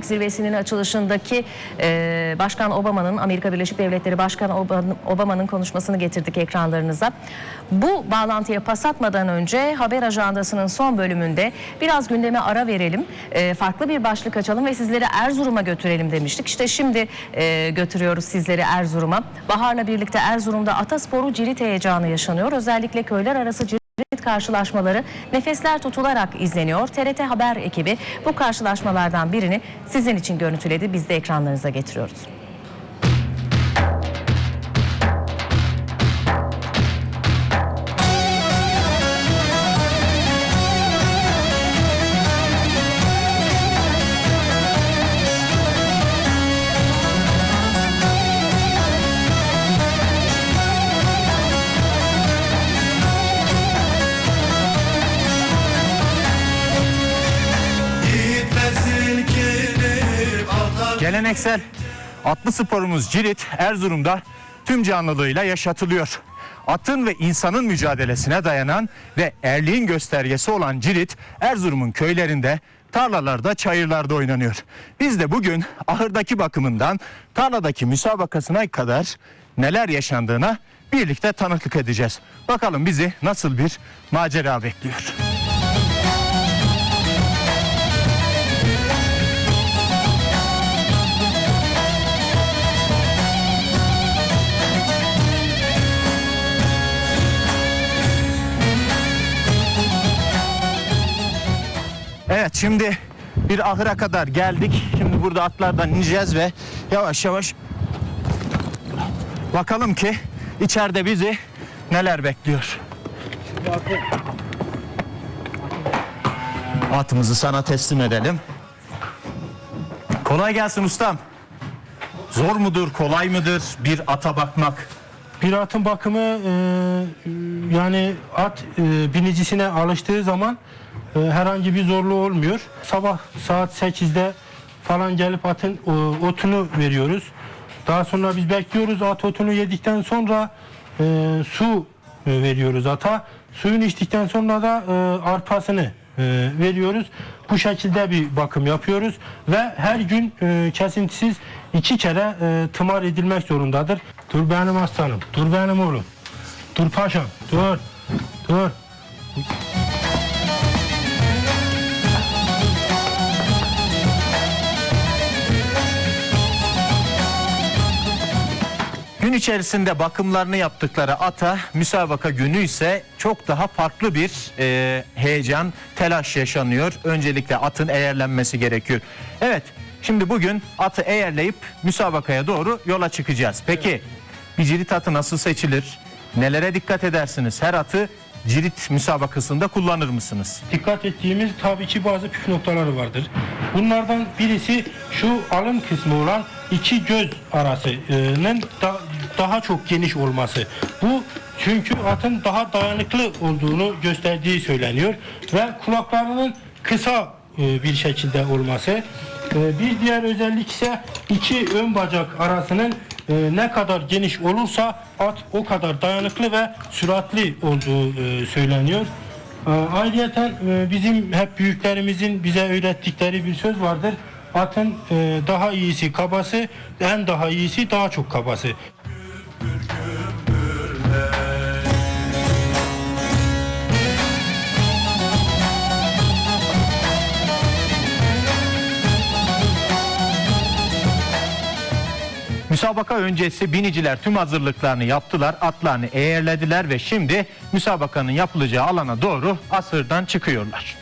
Zirvesinin açılışındaki e, Başkan Obama'nın Amerika Birleşik Devletleri Başkanı Obama'nın- konuşmasını getirdik ekranlarınıza. Bu bağlantıya pas atmadan önce haber ajandasının son bölümünde biraz gündeme ara verelim. E, farklı bir başlık açalım ve sizleri Erzurum'a götürelim demiştik. İşte şimdi e, götürüyoruz sizleri Erzurum'a. Bahar'la birlikte Erzurum'da Atasporu cirit heyecanı yaşanıyor. Özellikle köyler arası Cirit karşılaşmaları nefesler tutularak izleniyor. TRT Haber ekibi bu karşılaşmalardan birini sizin için görüntüledi. Biz de ekranlarınıza getiriyoruz. Geleneksel atlı sporumuz Cirit Erzurum'da tüm canlılığıyla yaşatılıyor. Atın ve insanın mücadelesine dayanan ve erliğin göstergesi olan Cirit Erzurum'un köylerinde, tarlalarda, çayırlarda oynanıyor. Biz de bugün ahırdaki bakımından tarladaki müsabakasına kadar neler yaşandığına birlikte tanıklık edeceğiz. Bakalım bizi nasıl bir macera bekliyor. Şimdi bir ahıra kadar geldik. Şimdi burada atlardan ineceğiz ve yavaş yavaş bakalım ki içeride bizi neler bekliyor. Atımızı sana teslim edelim. Kolay gelsin ustam. Zor mudur, kolay mıdır bir ata bakmak? Bir atın bakımı e, yani at e, binicisine alıştığı zaman herhangi bir zorluğu olmuyor. Sabah saat 8'de falan gelip atın otunu veriyoruz. Daha sonra biz bekliyoruz at otunu yedikten sonra e, su e, veriyoruz ata. Suyunu içtikten sonra da e, arpasını e, veriyoruz. Bu şekilde bir bakım yapıyoruz ve her gün e, kesintisiz iki kere e, tımar edilmek zorundadır. Dur benim aslanım, dur benim oğlum, dur paşam, dur, dur. Gün içerisinde bakımlarını yaptıkları ata müsabaka günü ise çok daha farklı bir e, heyecan, telaş yaşanıyor. Öncelikle atın eğerlenmesi gerekiyor. Evet, şimdi bugün atı eğerleyip müsabakaya doğru yola çıkacağız. Peki bir cirit atı nasıl seçilir? Nelere dikkat edersiniz? Her atı cirit müsabakasında kullanır mısınız? Dikkat ettiğimiz tabii ki bazı püf noktaları vardır. Bunlardan birisi şu alın kısmı olan iki göz arasının daha çok geniş olması. Bu çünkü atın daha dayanıklı olduğunu gösterdiği söyleniyor ve kulaklarının kısa e, bir şekilde olması. E, Bir diğer özellik ise iki ön bacak arasının e, ne kadar geniş olursa at o kadar dayanıklı ve süratli olduğu söyleniyor. E, bizim hep büyüklerimizin bize öğrettikleri bir söz vardır. Atın daha iyisi kabası, en daha iyisi daha çok kabası. Müsabaka öncesi biniciler tüm hazırlıklarını yaptılar, atlarını eğerlediler ve şimdi müsabakanın yapılacağı alana doğru asırdan çıkıyorlar.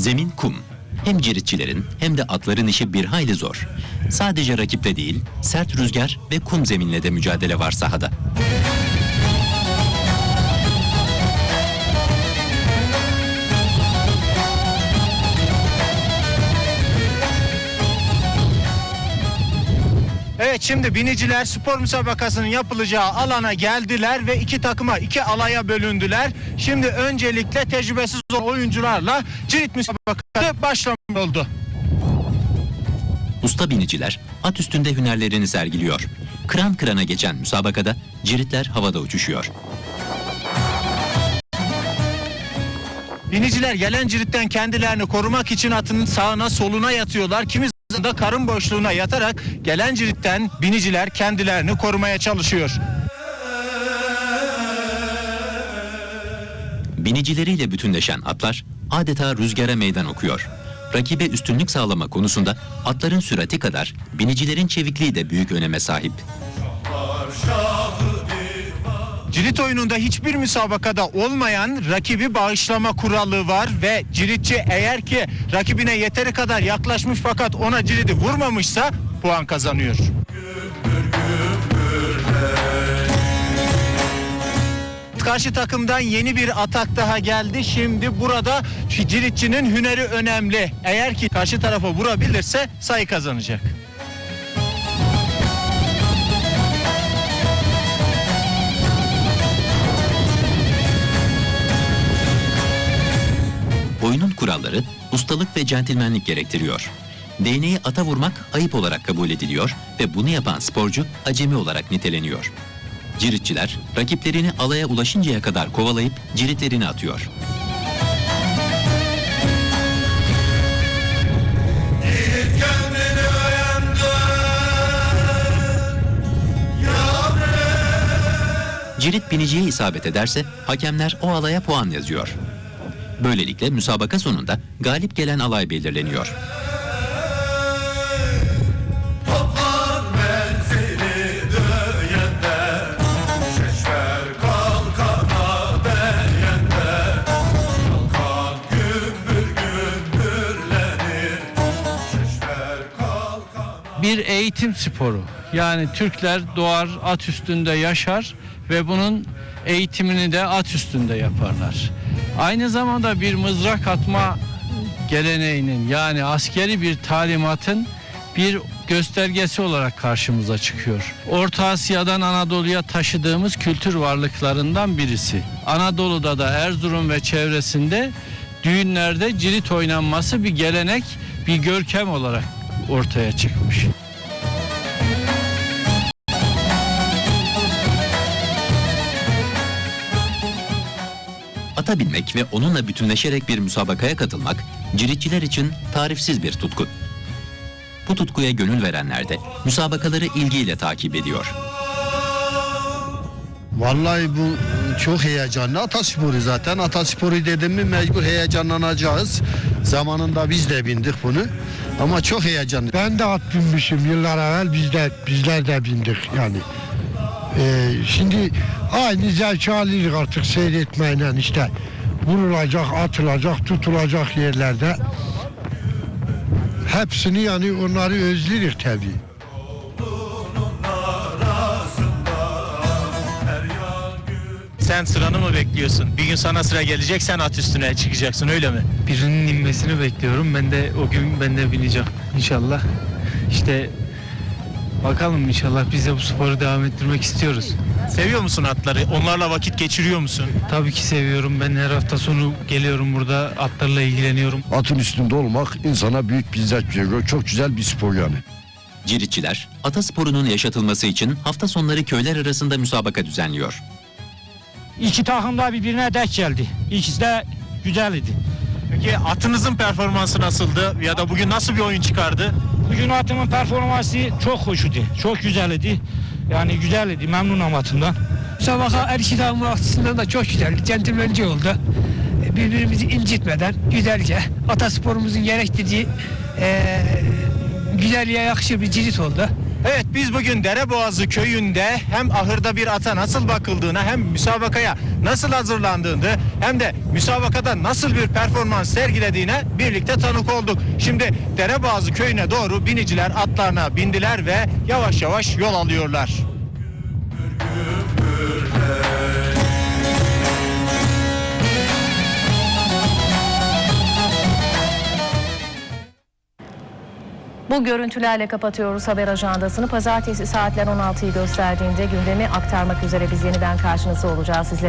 Zemin kum. Hem ciritçilerin hem de atların işi bir hayli zor. Sadece rakiple değil, sert rüzgar ve kum zeminle de mücadele var sahada. Evet şimdi biniciler spor müsabakasının yapılacağı alana geldiler ve iki takıma iki alaya bölündüler. Şimdi öncelikle tecrübesiz oyuncularla cirit müsabakası başlamış oldu. Usta biniciler at üstünde hünerlerini sergiliyor. Kıran kırana geçen müsabakada ciritler havada uçuşuyor. Biniciler gelen ciritten kendilerini korumak için atının sağına soluna yatıyorlar. Kimi da karın boşluğuna yatarak gelen ciritten biniciler kendilerini korumaya çalışıyor. Binicileriyle bütünleşen atlar adeta rüzgara meydan okuyor. Rakibe üstünlük sağlama konusunda atların sürati kadar binicilerin çevikliği de büyük öneme sahip. Cirit oyununda hiçbir müsabakada olmayan rakibi bağışlama kuralı var ve ciritçi eğer ki rakibine yeteri kadar yaklaşmış fakat ona ciridi vurmamışsa puan kazanıyor. Karşı takımdan yeni bir atak daha geldi. Şimdi burada ciritçinin hüneri önemli. Eğer ki karşı tarafa vurabilirse sayı kazanacak. Oyunun kuralları ustalık ve centilmenlik gerektiriyor. Değneği ata vurmak ayıp olarak kabul ediliyor ve bunu yapan sporcu acemi olarak niteleniyor. Ciritçiler rakiplerini alaya ulaşıncaya kadar kovalayıp ciritlerini atıyor. Cirit biniciye isabet ederse hakemler o alaya puan yazıyor. Böylelikle müsabaka sonunda galip gelen alay belirleniyor. Bir eğitim sporu. Yani Türkler doğar at üstünde yaşar ve bunun eğitimini de at üstünde yaparlar. Aynı zamanda bir mızrak atma geleneğinin yani askeri bir talimatın bir göstergesi olarak karşımıza çıkıyor. Orta Asya'dan Anadolu'ya taşıdığımız kültür varlıklarından birisi. Anadolu'da da Erzurum ve çevresinde düğünlerde cirit oynanması bir gelenek, bir görkem olarak ortaya çıkmış. Ata binmek ve onunla bütünleşerek bir müsabakaya katılmak ciritçiler için tarifsiz bir tutku. Bu tutkuya gönül verenler de müsabakaları ilgiyle takip ediyor. Vallahi bu çok heyecanlı atasporu zaten. Atasporu dedim mi mecbur heyecanlanacağız. Zamanında biz de bindik bunu. Ama çok heyecanlı. Ben de at binmişim yıllar evvel biz de bizler de bindik yani. Ee, şimdi aynı alırız artık seyretmeyle işte vurulacak, atılacak, tutulacak yerlerde. Hepsini yani onları özleriz tabii. Sen sıranı mı bekliyorsun? Bir gün sana sıra gelecek sen at üstüne çıkacaksın öyle mi? birinin inmesini bekliyorum. Ben de o gün ben de bineceğim inşallah. İşte bakalım inşallah biz de bu sporu devam ettirmek istiyoruz. Seviyor musun atları? Onlarla vakit geçiriyor musun? Tabii ki seviyorum. Ben her hafta sonu geliyorum burada atlarla ilgileniyorum. Atın üstünde olmak insana büyük bir zevk veriyor. Çok güzel bir spor yani. Ciritçiler, ata sporunun yaşatılması için hafta sonları köyler arasında müsabaka düzenliyor. İki takım da birbirine denk geldi. İkisi de güzel idi. Peki atınızın performansı nasıldı? Ya da bugün nasıl bir oyun çıkardı? Bugün atımın performansı çok hoşuydu. Çok güzel idi. Yani güzel idi. Memnunum atımdan. Müsabaka her iki takımın açısından da çok güzeldi. Centilmence oldu. Birbirimizi incitmeden güzelce atasporumuzun gerektirdiği eee güzelliğe yakışır bir cirit oldu. Evet biz bugün Dereboğazı köyünde hem ahırda bir ata nasıl bakıldığına hem müsabakaya nasıl hazırlandığını hem de müsabakada nasıl bir performans sergilediğine birlikte tanık olduk. Şimdi Dereboğazı köyüne doğru biniciler atlarına bindiler ve yavaş yavaş yol alıyorlar. Bu görüntülerle kapatıyoruz haber ajandasını. Pazartesi saatler 16'yı gösterdiğinde gündemi aktarmak üzere biz yeniden karşınızda olacağız. Sizlere